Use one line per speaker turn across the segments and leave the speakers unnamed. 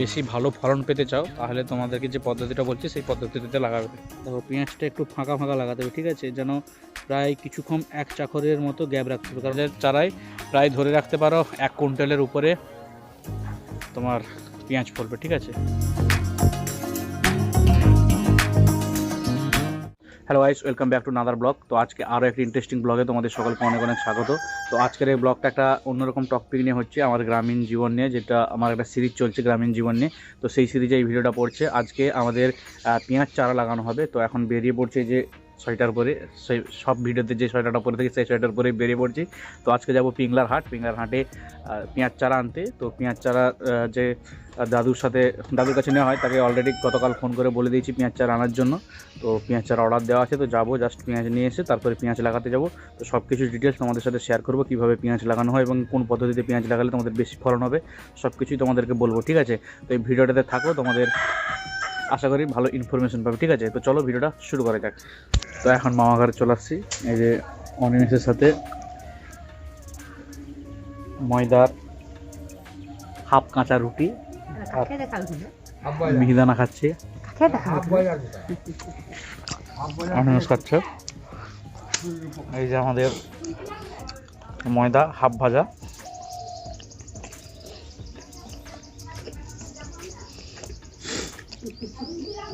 বেশি ভালো ফলন পেতে চাও, তাহলে তোমাদেরকে যে পদ্ধতিটা বলছি, সেই পদ্ধতিতে লাগাবে। দেখো, পেঁয়াজটা একটু ফাঁকা ফাঁকা লাগাতে হবে, ঠিক আছে? যেন প্রায় কিছুক্ষণ এক চাকরের মতো গ্যাপ রাখতে হবে। কারণ চারাই প্রায় ধরে রাখতে পারো, এক কুইন্টালের উপরে তোমার পেঁয়াজ ফলবে, ঠিক আছে? Hello guys welcome back to another blog তো আজকে আরও একটি ইন্টারেস্টিং ব্লগে তোমাদের সকলকে অনেক অনেক স্বাগত। তো আজকের এই ব্লগটা একটা অন্যরকম টপিক নিয়ে হচ্ছে আমার গ্রামীণ জীবন নিয়ে, যেটা আমার একটা সিরিজ চলছে গ্রামীণ জীবন নিয়ে। তো সেই সিরিজে এই ভিডিওটা পড়ছে। আজকে আমাদের পেঁয়াজ চারা লাগানো হবে। তো এখন বেরিয়ে পড়ছে যে সোয়েটার পরে সব ভিডিওতে যে সোয়েটারটা পরে থাকি, সেই সোয়েটার পরে বেরিয়ে পড়ছি। তো আজকে যাব পিংলার হাট। পিংলার হাটে পেঁয়াজ চারা আনতে। তো পেঁয়াজ চারা যে দাদুর সাথে, দাদুর কাছে নেওয়া হয়, তাকে অলরেডি গতকাল ফোন করে বলে দিয়েছি পেঁয়াজ চারা আনার জন্য। তো পেঁয়াজ চারা অর্ডার দেওয়া আছে। তো যাব জাস্ট পেঁয়াজ নিয়ে এসে তারপরে পেঁয়াজ লাগাতে যাব। তো সব কিছু ডিটেলস তোমাদের সাথে শেয়ার করব, কীভাবে পেঁয়াজ লাগানো হয় এবং কোন পদ্ধতিতে পেঁয়াজ লাগালে তোমাদের বেশি ফলন হবে। সব কিছুই তোমাদেরকে বলব, ঠিক আছে? তো এই ভিডিওটাতে থাকো, তোমাদের আশা করি ভালো ইনফরমেশন পাবে, ঠিক আছে? তো চলো ভিডিওটা শুরু করা যাক। তো এখন মামা ঘরে চলে আসছি। এই যে অনিমেষের সাথে ময়দার হাফ কাঁচা রুটি আর মিহিদানা খাচ্ছি। অনিমেষ খাচ্ছে। এই যে আমাদের ময়দা হাফ ভাজা।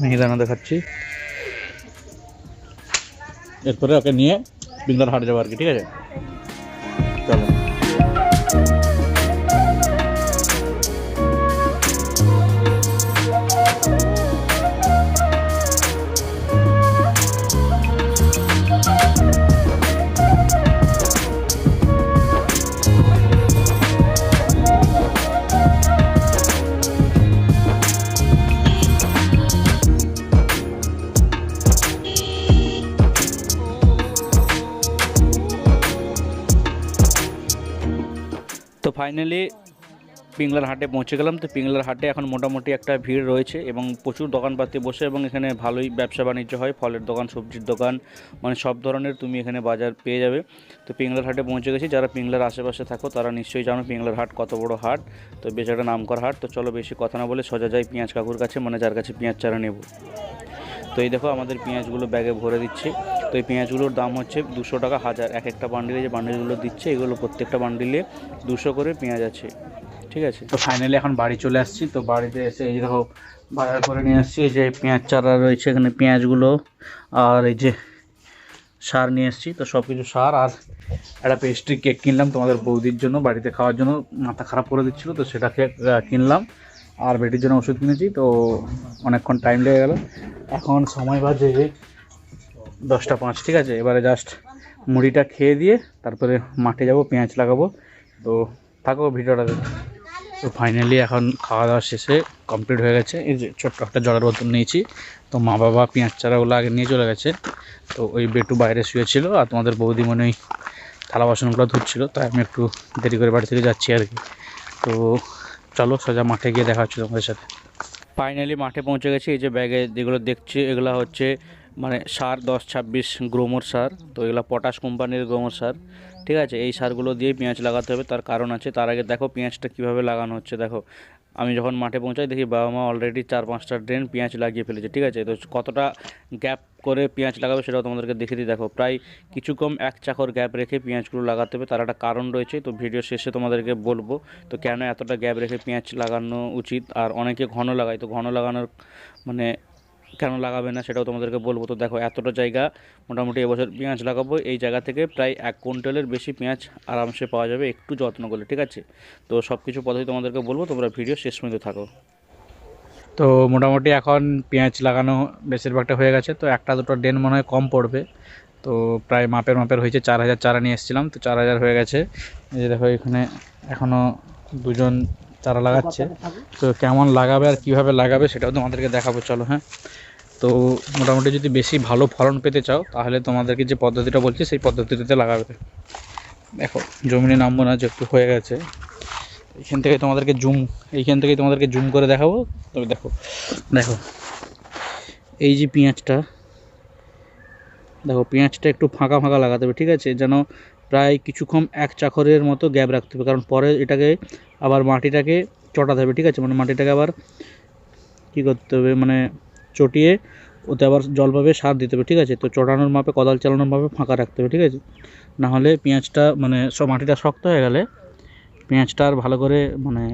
মিহিদানা দেখাচ্ছি। এরপরে ওকে নিয়ে বিন্দার হাট যাব আর কি ঠিক আছে? তো ফাইনালি পিংলার হাটে পৌঁছে গেলাম। তো পিংলার হাটে এখন মোটামুটি একটা ভিড় রয়েছে এবং প্রচুর দোকানপাতি বসে এবং এখানে ভালোই ব্যবসা বাণিজ্য হয়। ফলের দোকান, সবজির দোকান মানে সব ধরনের তুমি এখানে বাজার পেয়ে যাবে। তো পিংলার হাটে পৌঁছে গেছি। যারা পিংলার আশেপাশে থাকো তারা নিশ্চয়ই জানো পিংলার হাট কত বড় হাট। তো বেশ একটা নামকর হাট। তো চলো বেশি কথা না বলে সোজা যাই পেঁয়াজ কাকুর কাছে মানে যার কাছে পেঁয়াজ চারা নেব। তো এই দেখো আমাদের পেঁয়াজগুলো ব্যাগে ভরে দিচ্ছে। তো এই পেঁয়াজগুলোর দাম হচ্ছে দুশো টাকা, হাজার। এক একটা বান্ডিলে যে বান্ডিলগুলো দিচ্ছে, এগুলো প্রত্যেকটা বান্ডিলে দুশো করে পেঁয়াজ আছে। ঠিক আছে? তো ফাইনালি এখন বাড়ি চলে আসছি। তো বাড়িতে এসে এই দেখো বাজার করে নিয়ে আসছি। এই যে পেঁয়াজ চারা রয়েছে, এখানে পেঁয়াজগুলো আর এই যে সার নিয়ে এসেছি। তো সব কিছু সার আর একটা পেস্ট্রি কেক কিনলাম তোমাদের বৌদির জন্য, বাড়িতে খাওয়ার জন্য। মাথা খারাপ করে দিচ্ছিল, তো সেটা কিনলাম। আর বেটির জন্য ওষুধ কিনেছি, তো অনেকক্ষণ টাইম লেগে গেল। এখন সময় বাজে দশটা পাঁচ, ঠিক আছে? এবারে জাস্ট মুড়িটা খেয়ে দিয়ে তারপরে মাঠে যাব, পেঁয়াজ লাগাবো। তো থাকো ভিডিওটা। তো ফাইনালি এখন খাওয়া দাওয়া শেষে কমপ্লিট হয়ে গেছে। এই যে ছোট্ট একটা জলের বোতল নিয়েছি। তো মা বাবা পেঁয়াজ চারাগুলো আগে নিয়ে চলে গেছে। তো ওই বেটু বাইরে শুয়েছিল আর তোমাদের বৌদি মনে ওই থালা বাসনগুলো ধুচ্ছিল, তাই আমি একটু দেরি করে বাড়ি থেকে যাচ্ছি আর কি। তো চলো সোজা মাঠে গিয়ে দেখা হচ্ছে তোমাদের সাথে। ফাইনালি মাঠে পৌঁছে গেছি। এই যে ব্যাগে যেগুলো দেখছি, এগুলো হচ্ছে মানে সার দশ, ছাব্বিশ গ্রোমোর সার, তো এগুলো পটাশ কোম্পানির গ্রোমোর সার, ঠিক আছে? এই সারগুলো দিয়ে পেঁয়াজ লাগাতে হবে, তার কারণ আছে, তার আগে দেখো পেঁয়াজটা কীভাবে লাগানো হচ্ছে, দেখো। আমি যখন মাঠে পৌঁছাই দেখি বাবা মা অলরেডি চার, পাঁচটা ড্রেন পেঁয়াজ লাগিয়ে ফেলেছে, ঠিক আছে? তো কতটা গ্যাপ করে পেঁয়াজ লাগাবে সেটাও তোমাদেরকে দেখে দিই, দেখো। প্রায় কিছু কম এক চাকর গ্যাপ রেখে পেঁয়াজগুলো লাগাতে হবে, তার একটা কারণ রয়েছে, তো ভিডিও শেষে তোমাদেরকে বলব, তো কেন এতটা গ্যাপ রেখে পেঁয়াজ লাগানো উচিত? আর অনেকে ঘন লাগায়, তো ঘন লাগানোর মানে কেন লাগাবে না সেটাও তোমাদেরকে বলব। তো দেখো, এতটা জায়গা মোটামুটি এবছর পেঁয়াজ লাগাবো। এই জায়গা থেকে প্রায় এক কুইন্টালের বেশি পেঁয়াজ আরামসে পাওয়া যাবে একটু যত্ন করলে, ঠিক আছে? তো সব কিছু পদ্ধতি তোমাদেরকে বলব, তোমরা ভিডিও শেষ পর্যন্ত থাকো। তো মোটামুটি এখন পেঁয়াজ লাগানো বেশিরভাগটা হয়ে গেছে। তো একটা দুটো ডেন মনে হয় কম পড়বে। তো প্রায় মাপের মাপের হয়েছে, চার হাজার চারা নিয়ে এসেছিলাম। তো চার হাজার হয়ে গেছে। যে দেখো, এখানে এখনও দুজন চারা লাগাচ্ছে। তো কেমন লাগাবে আর কীভাবে লাগাবে সেটাও তোমাদেরকে দেখাবো চলো হ্যাঁ। তো মোটামুটি যদি বেশি ভালো ফলন পেতে চাও তাহলে তোমাদেরকে যে পদ্ধতিটা বলছি সেই পদ্ধতিটাতে লাগাবে। দেখো জমিনে নামবো না যে একটু হয়ে গেছে। এইখান থেকে তোমাদেরকে জুম এইখান থেকে তোমাদেরকে জুম করে দেখাবো। তবে দেখো দেখো এই যে পেঁয়াজটা দেখো পেঁয়াজটা একটু ফাঁকা ফাঁকা লাগাতে হবে ঠিক আছে? যেন প্রায় কিছুক্ষণ এক চাকরের মতো গ্যাপ রাখতে হবে। কারণ পরে এটাকে আবার মাটিটাকে চটাতে হবে, ঠিক আছে? মানে মাটিটাকে আবার কী করতে হবে? মানে চটিয়ে ওতে আবার জল পাবে সার দিতে হবে, ঠিক আছে? তো চটানোর মাপে, কোদাল চালানোর মাপে ফাঁকা রাখতে হবে, ঠিক আছে? না হলে পেঁয়াজটা মানে সব মাটিটা শক্ত হয়ে গেলে পেঁয়াজটা আর ভালো করে মানে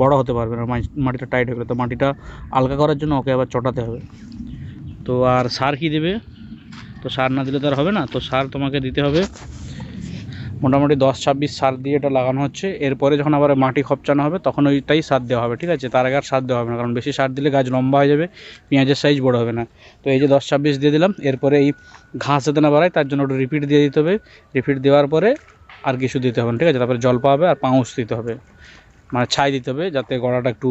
বড় হতে পারবে না মাটিটা টাইট হয়ে গেলে। তো মাটিটা আলগা করার জন্য ওকে আবার চটাতে হবে। তো আর সার কি দেবে? তো সার না দিলে তো আর হবে না। তো সার তোমাকে দিতে হবে মোটামুটি দশ, ছাব্বিশ সার দিয়ে এটা লাগানো হচ্ছে। এরপরে যখন আবার মাটি খপচানো হবে, তখন ওইটাই সার দেওয়া হবে, ঠিক আছে? তার আগে আর সার দেওয়া হবে না, কারণ বেশি সার দিলে গাছ লম্বা হয়ে যাবে, পেঁয়াজের সাইজ বড় হবে না। তো এই যে দশ, ছাব্বিশ দিয়ে দিলাম, এরপরে এই ঘাস যাতে না বাড়ায়, তার জন্য ওটা রিপিট দিয়ে দিতে হবে। রিপিট দেওয়ার পরে আর কিছু দিতে হবে না, ঠিক আছে? তারপরে জল পাবে আর পাউস দিতে হবে। মানে ছাই দিতে হবে, যাতে গড়াটা একটু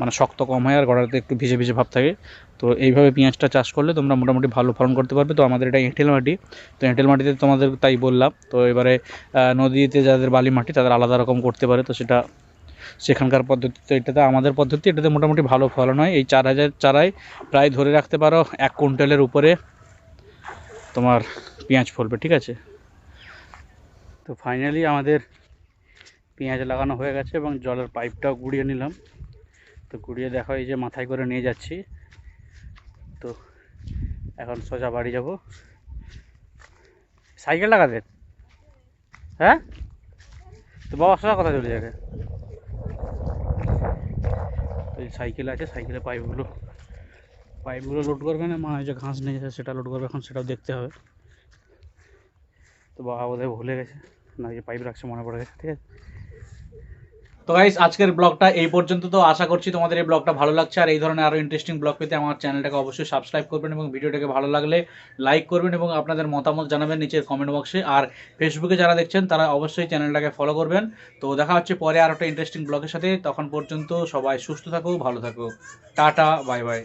মানে শক্ত কম হয় আর গড়াতে একটু ভিজে ভিজে ভাব থাকে। তো এইভাবে পেঁয়াজটা চাষ করলে তোমরা মোটামুটি ভালো ফলন করতে পারবে। তো আমাদের এটা এঁটেল মাটি। তো এঁটেল মাটিতে তোমাদের তাই বললাম। তো এবারে নদীতে যাদের বালি মাটি, তাদের আলাদা রকম করতে পারে। তো সেটা সেখানকার পদ্ধতি তো এটাতে আমাদের পদ্ধতি। এটাতে মোটামুটি ভালো ফলন হয়। এই চার হাজার চারায় প্রায় ধরে রাখতে পারো এক কুইন্টালের উপরে তোমার পেঁয়াজ ফলবে, ঠিক আছে? তো ফাইনালি আমাদের পেঁয়াজ লাগানো হয়ে গেছে এবং জলের পাইপটাও গুড়িয়ে নিলাম। তো গুড়িয়ে দেখো, এই যে মাথায় করে নিয়ে যাচ্ছি। তো এখন সোজা বাড়ি যাব। সাইকেল লাগাতে? হ্যাঁ? তো বাবা সোজা কথা চলে যাবে? তো সাইকেল আছে সাইকেলে পাইপগুলো। পাইপগুলো লোড করবে না, মা যে ঘাস নিয়ে গেছে সেটা লোড করবে, এখন সেটাও দেখতে হবে। তো বাবা বোধহয় ভুলে গেছে, না যে পাইপ রাখছে, মনে পড়ে গেছে, ঠিক আছে? তো গাইস আজকের ব্লগটা এই পর্যন্ত তো। আশা করছি তোমাদের এই ব্লগটা ভালো লাগছে। আর এই ধরনের আরও ইন্টারেস্টিং ব্লগ পেতে আমার চ্যানেলটাকে অবশ্যই সাবস্ক্রাইব করবেন এবং ভিডিওটাকে ভালো লাগলে লাইক করবেন এবং আপনাদের মতামত জানাবেন নিচের কমেন্ট বক্সে আর ফেসবুকে যারা দেখছেন, তারা অবশ্যই চ্যানেলটাকে ফলো করবেন। তো দেখা হচ্ছে পরে আর একটা ইন্টারেস্টিং ব্লগের সাথে। তখন পর্যন্ত সবাই সুস্থ থাকো, ভালো থাকো। Tata bye bye